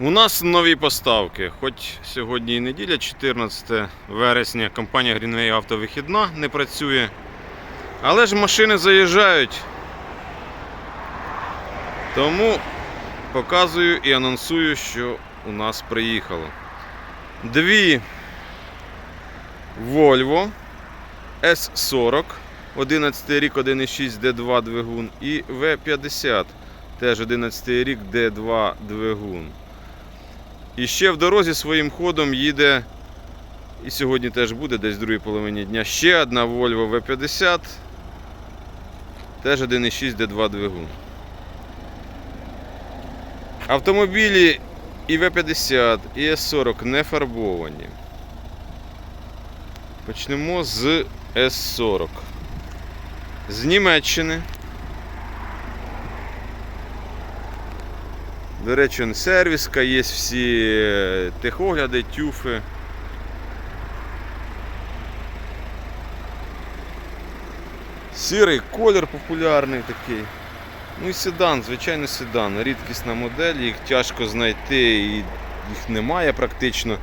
У нас нові поставки. Хоч сьогодні і неділя, 14 вересня, компанія Greenway автовихідна не працює. Але ж машини заїжджають. Тому показую і анонсую, що у нас приїхало. Дві Volvo S40, 11 рік 1,6 D2 двигун і V50, теж 11 рік D2 двигун. І ще в дорозі своїм ходом їде, і сьогодні теж буде десь в другій половині дня, ще одна Volvo V50, теж 1,6 D2 двигун. Автомобілі і V50, і S40 не фарбовані. Почнемо з S40. З Німеччини. До речі, сервіска, є всі техогляди, тюфи. Сірий колір популярний такий. Ну і седан, звичайно седан. Рідкісна модель, їх тяжко знайти і їх немає практично.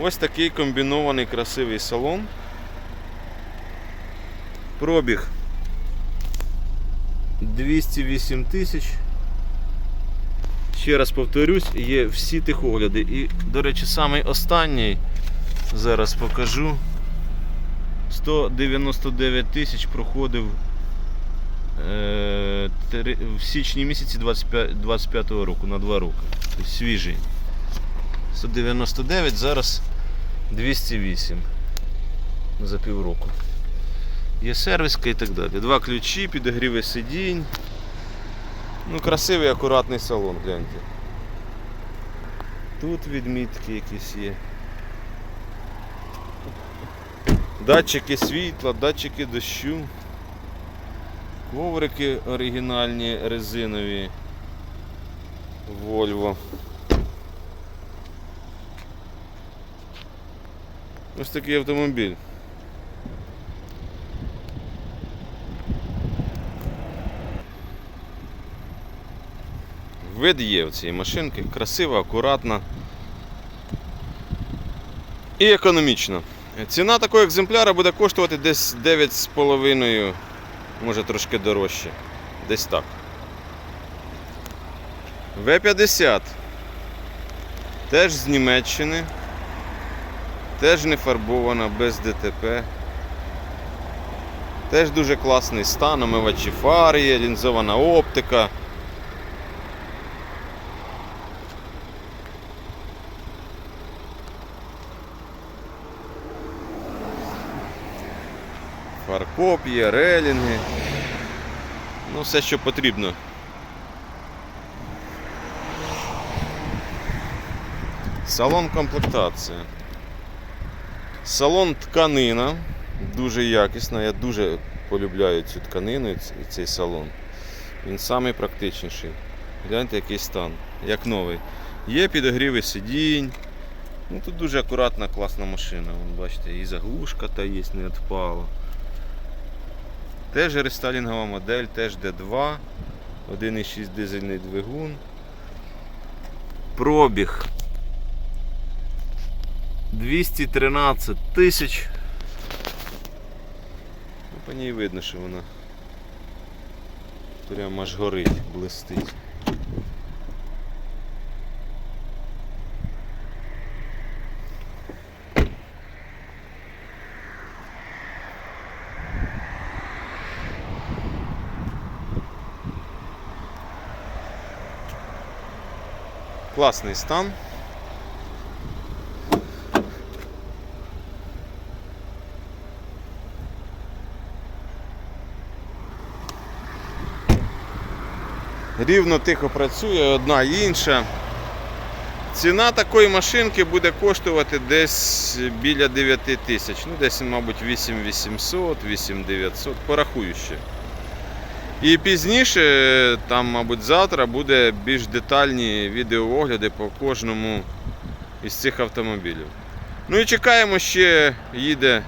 Ось такий комбінований красивий салон. Пробіг 208 тисяч. Ще раз повторюсь, є всі тихогляди. І, до речі, самий останній, зараз покажу. 199 тисяч проходив е, в січні місяці 25, 25 року на 2 роки. Тобто свіжий. 199, зараз 208 за півроку. Є сервіска і так далі. Два ключі, підогріви сидінь. Ну, красивий, акуратний салон, гляньте. Тут відмітки якісь є. Датчики світла, датчики дощу. Коврики оригінальні резинові. Volvo. Ось такий автомобіль. Вид є в цієї машинки, красива, акуратна і економічна. Ціна такого екземпляра буде коштувати десь 9,5, може трошки дорожче. Десь так. В50. Теж з Німеччини. Теж не фарбована, без ДТП. Теж дуже класний стан, омивачі фар є, лінзована оптика. Фаркоп є, релінги. Ну, все, що потрібно. Салон комплектація. Салон тканина. Дуже якісна. Я дуже полюбляю цю тканину і цей салон. Він самий практичніший. Гляньте, який стан, як новий. Є підогріви сидінь. Ну, тут дуже акуратна, класна машина. Вон, бачите, і заглушка та є, не відпала. Теж рестайлінгова модель, теж D2, 1,6 дизельний двигун. Пробіг 213 тисяч. Ну, по ній видно, що вона прямо аж горить, блистить. Класний стан. Рівно тихо працює, одна і інша. Ціна такої машинки буде коштувати десь біля 9 тисяч. Ну, десь, мабуть, 8800, 8900, порахую ще. І пізніше, там, мабуть, завтра буде більш детальні відеоогляди по кожному із цих автомобілів. Ну і чекаємо, ще їде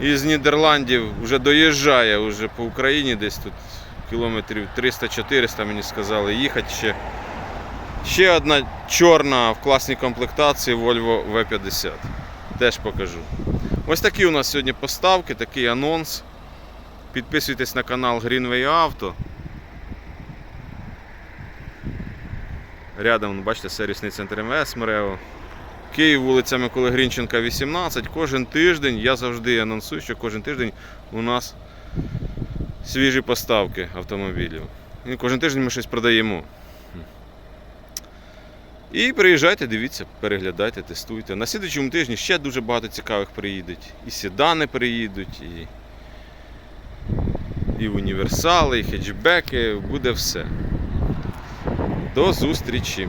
із Нідерландів, вже доїжджає вже по Україні, десь тут кілометрів 300-400 мені сказали їхати ще. Ще одна чорна в класній комплектації Volvo V50. Теж покажу. Ось такі у нас сьогодні поставки, такий анонс. Підписуйтесь на канал Greenway Auto. Рядом, бачите, сервісний центр МВС Мрео. Київ, вулиця Миколи Грінченка, 18. Кожен тиждень, я завжди анонсую, що кожен тиждень у нас свіжі поставки автомобілів. І кожен тиждень ми щось продаємо. І приїжджайте, дивіться, переглядайте, тестуйте. На слідчому тижні ще дуже багато цікавих приїдуть. І седани приїдуть, і, і універсали, і хетчбеки, буде все. До зустрічі!